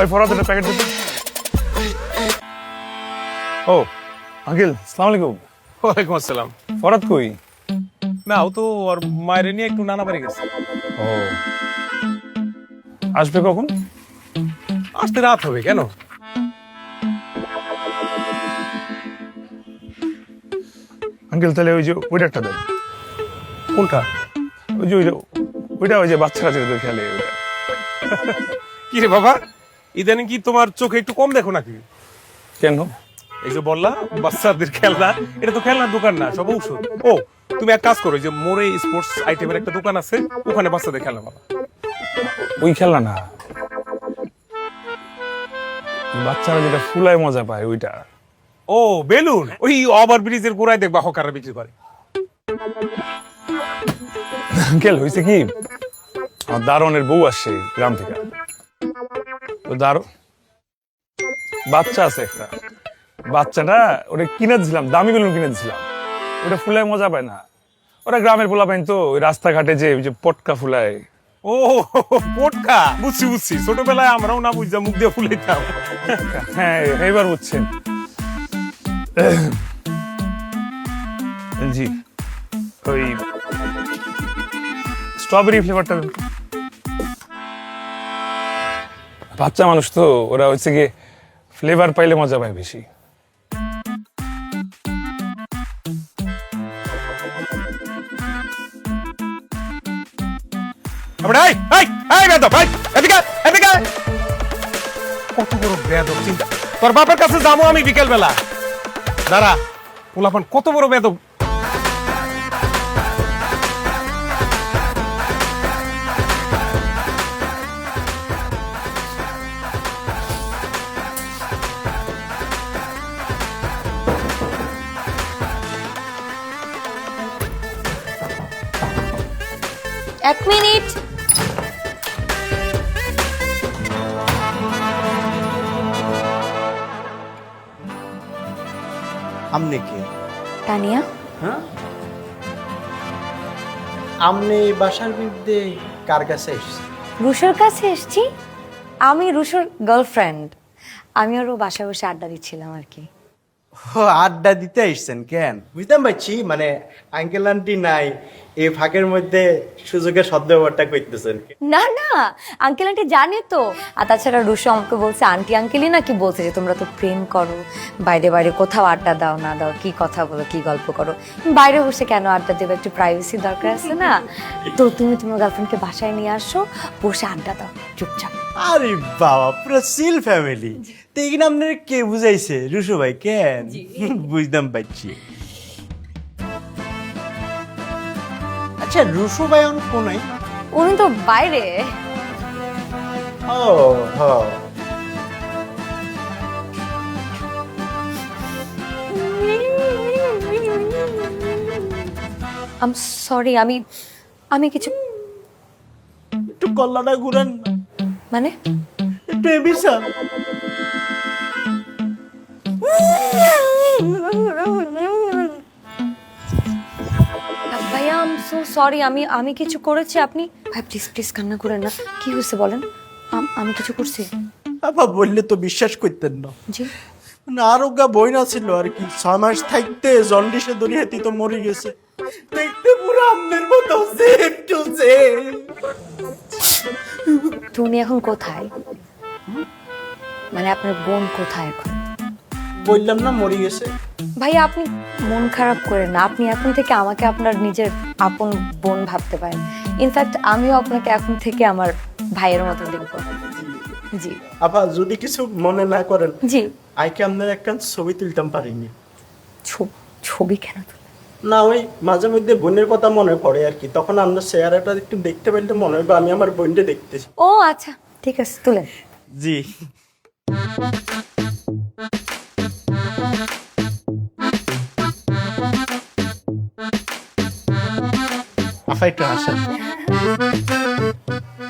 ওই ফরাত একটা প্যাকেট দিতে ও আঙ্কেল সালাম আলাইকুম। ওয়ালাইকুম আসসালাম। ফরাত কই? না ও তো ওর মায়ের নিয়ে একটু নানা বাড়ি গেছে। ও। আসবে কখন? আসতে রাত হবে কেন? আঙ্কেল তাহলে ওই যে ওইটা একটা দেন। কোনটা? ওই যে ওই ওইটা ওই যে বাচ্চারা যেটা খেলে। ওইটা কি রে বাবা? ইদানিং কি তোমার চোখে একটু কম দেখো নাকি? কেন? এই যে বললা বাচ্চাদের খেলনা এটা তো খেলনার দোকান না সব ঔষধ। ও তুমি এক কাজ করো যে মোরে স্পোর্টস আইটেমের একটা দোকান আছে ওখানে বাচ্চাদের খেলনা পাবা ওই খেলা না। বাচ্চারা যেটা ফুলায় মজা পায় ওইটা। ও বেলুন ওই ওভার ব্রিজের গোড়ায় দেখবা হকাররা বিক্রি করে। আঙ্কেল হয়েছে কি? আমার দারোয়ানের বউ আসছে গ্রাম থেকে। তো দারো। বাচ্চা আছে একটা। বাচ্চাটা ওটা কিনে দিছিলাম দামি বেলুন কিনে দিছিলাম। ওটা ফুলায় মজা পায় না। ওরা গ্রামের পোলা পাইন তো ওই রাস্তাঘাটে যে ওই যে পটকা ফুলায়। ও পটকা? বুঝছি বুঝছি। ছোটবেলায় আমরাও না বুঝতাম মুখ দিয়ে ফুলাইতাম। হ্যাঁ এবার বুঝছেন। জি। ওই স্ট্রবেরি ফ্লেভারটা বাচ্চা মানুষ তো, ওরা হচ্ছে গিয়ে ফ্লেভার পাইলে মজা পায় বেশি। কত বড় বেদব, চিন্তা। তোর বাপের কাছে যাব আমি বিকেল বেলা দাঁড়া, পোলাপান কত বড় বেদব। এক মিনিট। আমনে কে? তানিয়া? হ্যাঁ? আমনে এই বাসার বিরুদ্ধে কার কাছে এসছে? রুশোর কাছে এসেছি। আমি রুশোর গার্লফ্রেন্ড আমি ওর বাসায় বসে আড্ডা দিচ্ছিলাম আর কি। ও আড্ডা দিতে এসছেন কেন? বুঝতাম পারছি মানে আঙ্কেল আন্টি নাই এই ফাঁকের মধ্যে সুযোগের সদ্ব্যবহারটা করতেছেন। না না আঙ্কেল আন্টি জানে তো। আর তাছাড়া রুশো আমাকে বলছে আন্টি আঙ্কেলই নাকি বলছে যে তোমরা তো প্রেম করো। বাইরে বাইরে কোথাও আড্ডা দাও না দাও কি কথা বলো কি গল্প করো। বাইরে বসে কেন আড্ডা দেবে? একটু প্রাইভেসি দরকার আছে না? তো তুমি তোমার গার্লফ্রেন্ডকে বাসায় নিয়ে আসো বসে আড্ডা দাও চুপচাপ। আরে বাবা পুরো সিল ফ্যামিলি। তো এখানে আপনার কে বুঝাইছে? রুশো ভাই কেন? বুঝতাম পারছি আচ্ছা রুশো ভাই অন কোনাই উনি তো বাইরে। ও হ। আম সরি আমি আমি কিছু একটু কল্লাটা ঘুরান। মানে? একটু ভাইয়া আম সো সরি আমি আমি কিছু করেছি আপনি? ভাই প্লিজ প্লিজ কান্না করেন না। কি হয়েছে বলেন? আমি কিছু করছি? আপা বললে তো বিশ্বাস করতেন না। জি। মানে আরোগ্য বই না ছিল আর কি। ছয় মাস থাকতে জন্ডিসে দরিয়াতি তো মরে গেছে। দেখতে পুরো আমনের মতো সেম টু সেম তো উনি এখন কোথায়? মানে আপনার বোন কোথায় এখন? বললাম না মরে গেছে। ভাইয়া আপনি মন খারাপ করেন না। আপনি এখন থেকে আমাকে আপনার নিজের আপন বোন ভাবতে পারেন। ইনফ্যাক্ট আমিও আপনাকে এখন থেকে আমার ভাইয়ের মতো দেখব। জি। আপা যদি কিছু মনে না করেন জি। আইকে আপনার একটা ছবি তুলতাম পারিনি। ছবি কেন? না ওই মাঝে মধ্যে বোনের কথা মনে পড়ে আর কি। তখন আপনার চেহারাটা একটু দেখতে পারলে মনে হয় বা আমি আমার বোনকে দেখতেছি। ও আচ্ছা ঠিক আছে তুলেন। জি। আপা একটু হাসেন।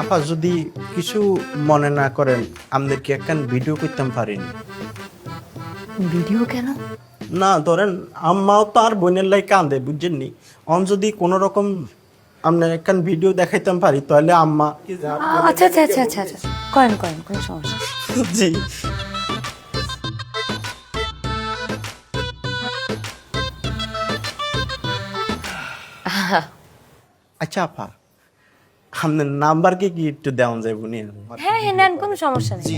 আপা যদি কিছু মনে না করেন আমাদেরকে একখান ভিডিও করতাম পারিনি? ভিডিও কেন? না ধরেন আম্মাও তো আর বোনের লাই কান্দে বুঝছেননি? অন যদি কোনো রকম আপনার একখান ভিডিও দেখাইতাম পারি তাহলে আম্মা আচ্ছা আচ্ছা আচ্ছা আচ্ছা আচ্ছা। করেন করেন কোনো সমস্যা জি। আচ্ছা আপা আপনার নাম্বারকে কি একটু দেওয়া যায় বুনি হ্যাঁ হ্যাঁ নেন কোনো সমস্যা নেই। জি।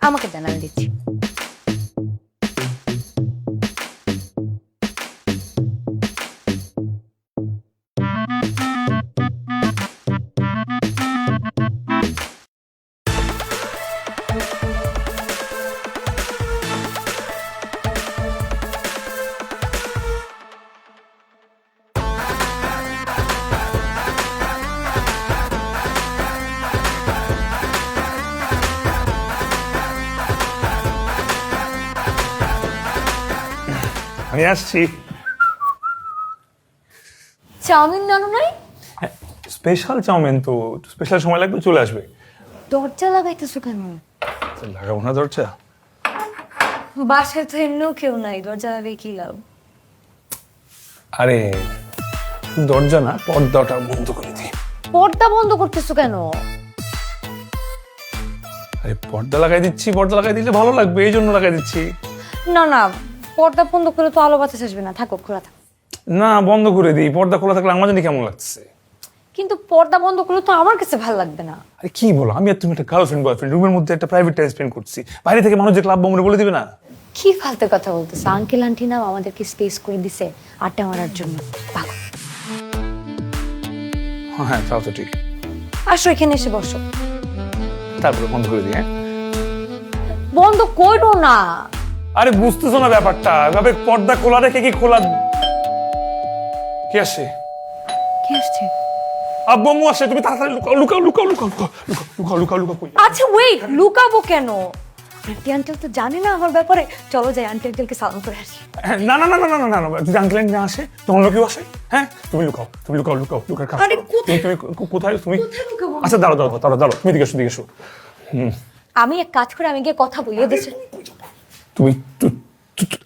আমাকে দেন আমি দিচ্ছি। আমি আসছি। চাউমিন নানো নাই স্পেশাল চাউমিন তো স্পেশাল সময় লাগবে চলে আসবে। দরজা লাগাইতেছো কেন? লাগাবো না দরজা? বাসায় তো এমনিও কেউ নাই দরজা লাগাই কি লাভ? আরে দরজা না পর্দাটা বন্ধ করে দিই। পর্দা বন্ধ করতেছো কেন? আরে পর্দা লাগাই দিচ্ছি পর্দা লাগাই দিলে ভালো লাগবে এই জন্য লাগাই দিচ্ছি। না না পর্দা বন্ধ করে তো আলো বাতাস আসবে না। থাকো খোলা থাক। না বন্ধ করে দিই। পর্দা খোলা থাকলে আমার জানি কেমন লাগছে? কিন্তু পর্দা বন্ধ করলে তো আমার কাছে ভালো লাগবে না। আরে কি বলো? আমি আর তুমি একটা গার্লফ্রেন্ড বয়ফ্রেন্ড রুমের মধ্যে একটা প্রাইভেট টাইম স্পেন্ড করছি। বাইরে থেকে মানুষ যে ক্লাব বোমরে বলে দিবে না? কি ফালতু কথা বলতেছে? আঙ্কেল আন্টি নাও আমাদেরকে স্পেস করে দিছে আড্ডা মারার জন্য। পাগল। হ্যাঁ তাও তো ঠিক। আসো এখানে এসে বসো। তারপরে বন্ধ করে দিই হ্যাঁ? বন্ধ করো না। আরে বুঝতেছো না ব্যাপারটা এভাবে পর্দা খোলা রেখে কি খোলা কে আসে? কি আসছে? আব্বু আম্মু আসে তুমি তাড়াতাড়ি লুকাও লুকাও লুকাও লুকাও লুকাও লুকাও লুকাও আচ্ছা ওয়েট লুকাবো কেন? আন্টি আঙ্কেল তো জানে না আমার ব্যাপারে। চলো যাই আন্টি আঙ্কেলকে সালাম করে আসি। না না না না না না না না যদি আঙ্কেল না আসে তখন কেউ আসে হ্যাঁ? তুমি লুকাও তুমি লুকাও লুকাও লুকার কাজ কোথায়- তুমি তুমি? কোথায় তুমি? আচ্ছা দাঁড়াও দাঁড়াও দাঁড়াও দাঁড়াও তুমি দিকে এসো দিকে এসো। আমি এক কাজ করে আমি গিয়ে কথা বলি ওদের। তুমি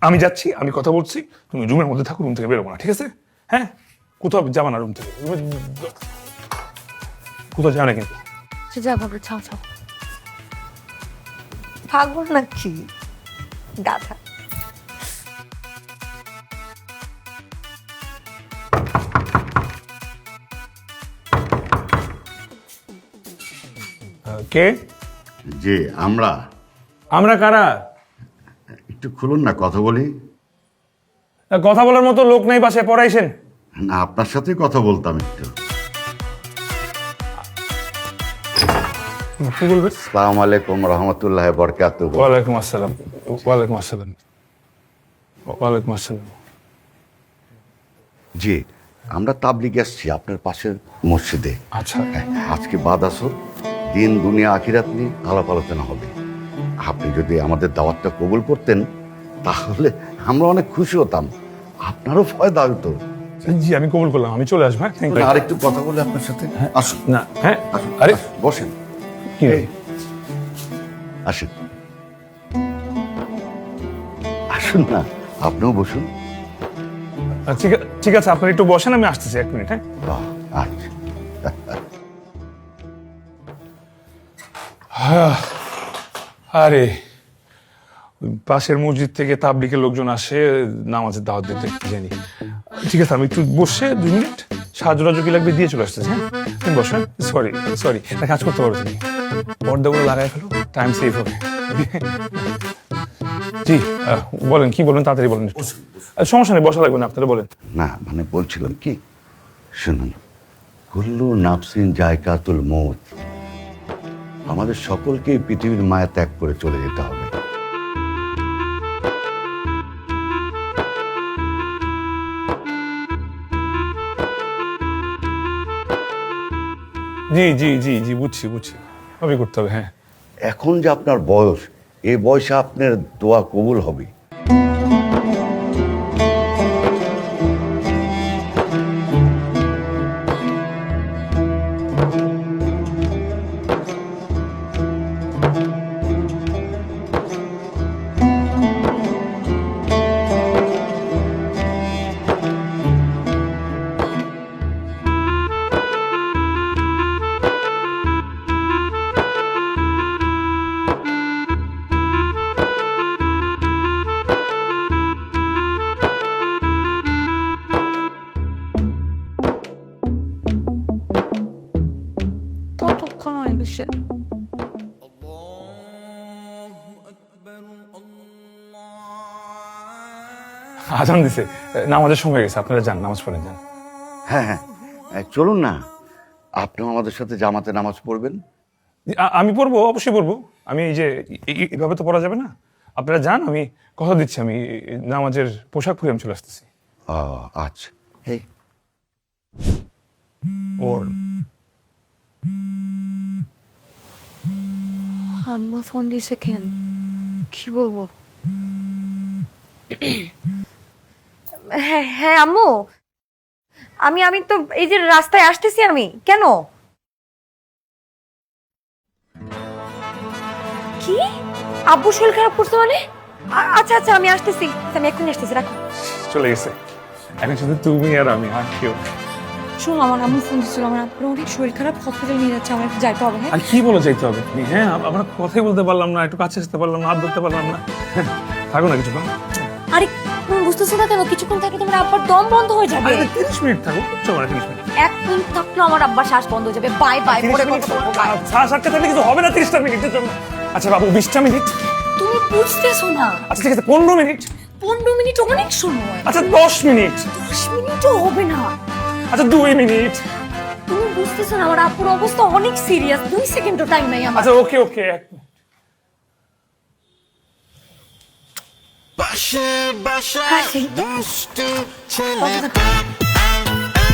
আমি যাচ্ছি আমি কথা বলছি তুমি রুমের মধ্যে থাকো রুম থেকে বেরোবো না ঠিক আছে? হ্যাঁ? কোথাও যাবে না রুম থেকে। কোথাও যাবে না কিন্তু। আচ্ছা, যা বাবা ছাও ছাও পাগল নাকি? গাধা। কে? যে আমরা। আমরা কারা? একটু খুলুন না কথা বলি। কথা বলার মতো লোক নেই বাসায় পড়াইছেন? না আপনার সাথে কথা বলতাম একটু। কি বলবেন? সালাম আলাইকুম রহমতুল্লাহ বরকাত ওয়ালাইকুম আসসালাম। ওয়ালাইকুম আসসালাম। ওয়ালাইকুম আসসালাম। জি আমরা তাবলিগ আসছি আপনার পাশের মসজিদে। আচ্ছা। হ্যাঁ, আজকে বাদ আসর দিন দুনিয়া আখিরাত নিয়ে আলাপ আলোচনা হবে। আপনি যদি আমাদের দাওয়াতটা কবুল করতেন তাহলে আমরা অনেক খুশি হতাম। আপনারও ফায়দা হতো জি আমি কবুল করলাম। আমি চলে আসব হ্যাঁ? থ্যাংক ইউ আর একটু কথা বলে আপনার সাথে। আসুন। না হ্যাঁ? আসুন আরে? বসেন? আসুন। আসুন না আপনিও বসুন। ঠিক ঠিক আছে আপনি একটু বসেন আমি আসতেছি এক মিনিট হ্যাঁ? আচ্ছা। আরে পাশের মসজিদ থেকে তাবলিকের লোকজন আসে নামাজের দাওয়াত দিতে জানি ঠিক আছে আমি একটু বসে দুই মিনিট সাহায্য কি লাগবে দিয়ে চলে আসতেছি হ্যাঁ? তুমি বসো সরি সরি একটা কাজ করতে পারো তুমি। পর্দাগুলো লাগাই ফেলো টাইম সেভ হবে। জি বলেন কি বলেন তাড়াতাড়ি বলেন। সমস্যা নেই বসা লাগবে না আপনারা বলেন। না মানে বলছিলাম কি শুনুন কুল্লু নাফসিন জায়কাতুল মৌত আমাদের সকলকে পৃথিবীর মায়া ত্যাগ করে চলে যেতে হবে। জি জি জি জি বুঝছি বুঝছি। হবে করতে হবে হ্যাঁ। এখন যে আপনার বয়স এই বয়সে আপনার দোয়া কবুল হবে। আজান দিছে। নামাজের সময় হয়ে গেছে আপনারা যান নামাজ পড়েন যান। হ্যাঁ হ্যাঁ। চলুন না আপনিও আমাদের সাথে জামাতে নামাজ পড়বেন। আমি পড়ব অবশ্যই পড়ব। আমি এই যে এভাবে তো পড়া যাবে না। আপনারা যান আমি কথা দিচ্ছি আমি নামাজের পোশাক পরে আমি চলে আসতেছি। ও আচ্ছা। এই ওর। আম্মা ফোন দিয়েছে কেন? কি বলব? হ্যাঁ হ্যাঁ আম্মু। আমি আমি তো এই যে রাস্তায় আসতেছি আমি কেন? কি? আব্বু শরীর খারাপ করছে মানে? আচ্ছা আচ্ছা আমি আসতেছি। আমি এক্ষুনি আসতেছি রাখো। চলে গেছে। এখন শুধু তুমি আর আমি আর কেউ। শোনো আমার আম্মু ফোন দিচ্ছিল আমার আপুর অনেক শরীর খারাপ হসপিটালে নিয়ে যাচ্ছে আমার একটু যাইতে হবে হ্যাঁ? আর কি বলে যাইতে হবে? হ্যাঁ আমরা কথাই বলতে পারলাম না একটু কাছে আসতে পারলাম না হাত ধরতে পারলাম না। থাকো না কিছুক্ষণ। আরে তুমি বুঝতেছো না কেন? কিছুক্ষণ থাকলে তোমার আব্বার দম বন্ধ হয়ে যাবে। আরে তিরিশ মিনিট থাকো চলো না তিরিশ মিনিট এক মিনিট থাকলেও আমার আব্বার শ্বাস বন্ধ হয়ে যাবে। বাই বাই পরে কথা বলব। সাড়ে সাতটা থাকলে কিছু হবে না তিরিশটা মিনিটের জন্য। আচ্ছা বাবু বিশটা মিনিট? তুমি বুঝতেছো না। আচ্ছা ঠিক আছে পনেরো মিনিট। পনেরো মিনিট অনেক সময়। আচ্ছা দশ মিনিট। দশ মিনিটও হবে না। আচ্ছা দুই মিনিট। তুমি বুঝতেছো না আমার আপুর অবস্থা অনেক সিরিয়াস দুই সেকেন্ডও টাইম নাই আমার। আচ্ছা ওকে ওকে এক মিনিট হাসি। দুষ্টু ছেলে